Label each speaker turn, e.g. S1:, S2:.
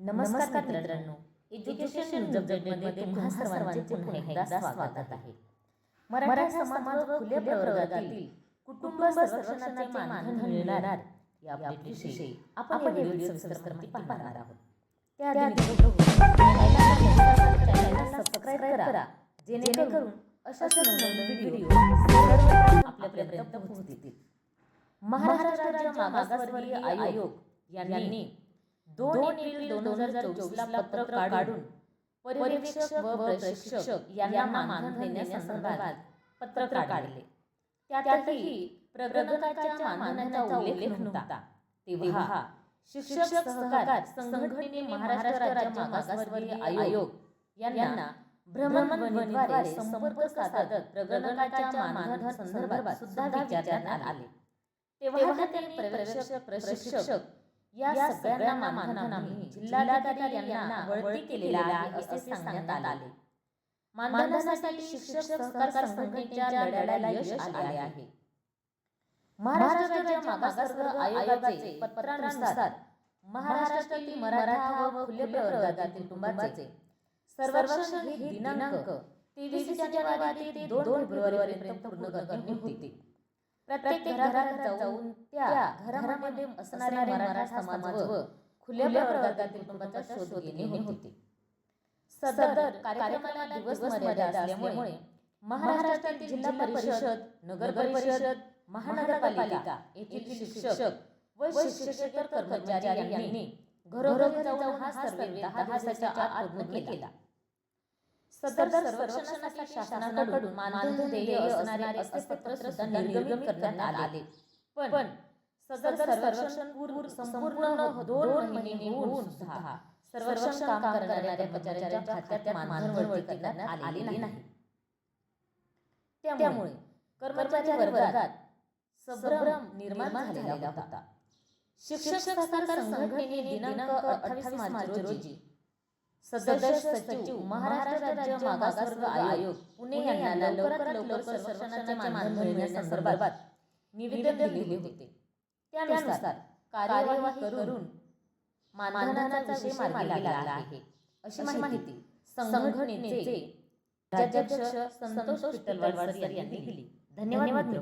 S1: नमस्कार मित्रांनो. एज्युकेशन न्यूजमध्ये तुम्हा सर्वांचे पुन्हा एकदा स्वागत आहे. मराठा समाज व खुल्या प्रवर्गातील कुटुंब संरक्षणाचे मानधन मिळणार या अपडेटविषयी आपण या व्हिडिओ सविस्तर माहिती पाहणार आहोत. त्याआधी चॅनलला सबस्क्राईब करा. जेणेकरून अशा नवनवीन व्हिडिओ आपल्यापर्यंत पोहोचतील. महाराष्ट्र राज्य मागासवर्गीय आयोग यांनी दोन एप्रिल दोन हजार चोवीसला पत्र काढून पर्यवेक्षक व प्रशिक्षक यांना मानधन देण्यासंदर्भात पत्र काढले. त्यातही प्रगणकाच्या मानधनाचा उल्लेख नव्हता. तेव्हा शिक्षक सहकार संघटनेने महाराष्ट्र राज्य मागासवर्गीय आयोग यांना भ्रमणध्वनीद्वारे संपर्क साधत प्रगणकाच्या मानधन संदर्भात सुद्धा विचारण्यात आले. तेव्हा त्यांनी प्रवेशक प्रशिक्षक या सगळ्यांना मानधन आम्ही जिल्हाधिकारी यांना वळती केलेला आहे असे सांगण्यात आले. मानधनासाठी शिक्षक सहकार संघटनेच्या लढ्याला यश आले आहे. महाराष्ट्र राज्य मागासवर्ग आयोगाचे पत्रानुसार महाराष्ट्रातील मराठा व खुले प्रवर्गातील कुटुंबाचे सर्वक्षण हे दिनांक तेवीस जानेवारी ते दोन फेब्रुवारीपर्यंत पूर्ण करणे होते. प्रत्येक घराघरात जाऊन त्या घरामध्ये असणारे मराठा समाज व खुल्या प्रवर्गातील कुटुंबाचा शोध घेणे होते. सदर कार्यक्रमाला दिवस मर्यादा असल्यामुळे महाराष्ट्रातील जिल्हा परिषद नगर परिषद महानगरपालिका येथील शिक्षक व शिक्षकेतर कर्मचारी यांनी घरोघरी जाऊन हा सर्वे दहा दिवसाच्या आत पूर्ण केला. सदर संरक्षणासाठी शासनाकडून मानधन देय असणारे असे पत्र सुद्धा निर्गमित करण्यात आले. पण सदर संरक्षण पूर्व संपूर्ण दोन महिने होऊन सुद्धा संरक्षण काम करणाऱ्या कर्मचाऱ्यांच्या खात्यात मानधन वळती करण्यात आले नाही. त्यामुळे कर्मचारी वर्गात संभ्रम निर्माण झालेला होता. शिक्षक सहकार संघटनेने दिनांक अठ्ठावीस मार्च रोजी सदस्य सचिव महाराष्ट्र राज्य मागासवर्ग आयोग. पुणे यांना लवकरात लवकर संरक्षणाचे मानधन मिळण्यासंदर्भात निवेदन दिले होते. त्यानुसार कार्यवाही करून मानधनाचा विषय मार्गी लागला आहे. अशी माहिती संघटनेचे राज्याध्यक्ष संतोष विठ्ठल यांनी दिली. धन्यवाद मित्र.